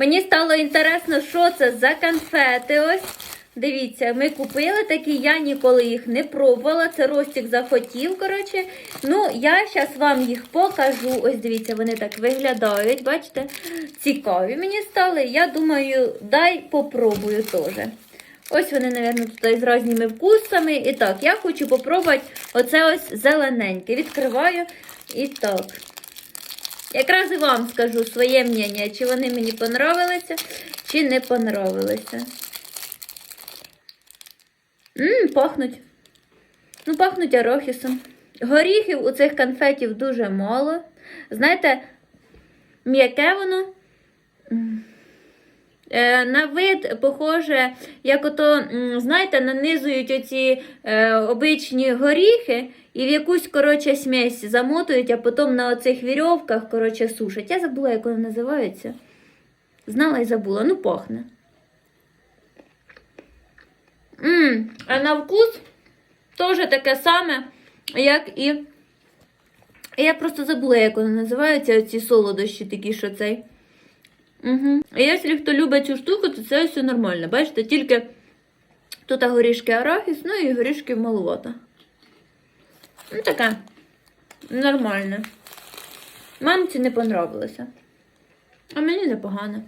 Мені стало інтересно, що це за конфети. Ось. Дивіться, ми купили такі, я ніколи їх не пробувала. Це Ростік захотів. коротше. Ну, я зараз вам їх покажу. Ось дивіться, вони так виглядають. Бачите? Цікаві мені стали. Я думаю, дай попробую теж. Ось вони, мабуть, тут з різними вкусами. І так, я хочу попробувати оце ось зелененьке. Відкриваю і так. Якраз і вам скажу своє мнення, чи вони мені понравилися, чи не понравилися. Ммм, пахнуть. Ну, пахнуть арохісом. Горіхів у цих конфетів дуже мало. Знаєте, м'яке воно. Е, На вид похоже, як ото, знаєте, нанизують оці е, обичні горіхи і в якусь, коротше, смесь замотують, а потім на оцих вірьовках, коротше, сушать. Я забула, як вони називаються. Знала і забула. Ну, пахне. М, а на вкус теж таке саме, як і. Я просто забула, як вони називаються, оці солодощі такі, що цей. Угу. А якщо хто любить цю штуку, то це все нормально. Бачите, тільки тут горішки арахіс, ну і горішки маловато. Ну, таке. Нормальне. Мамці не понравилося. А мені непогано.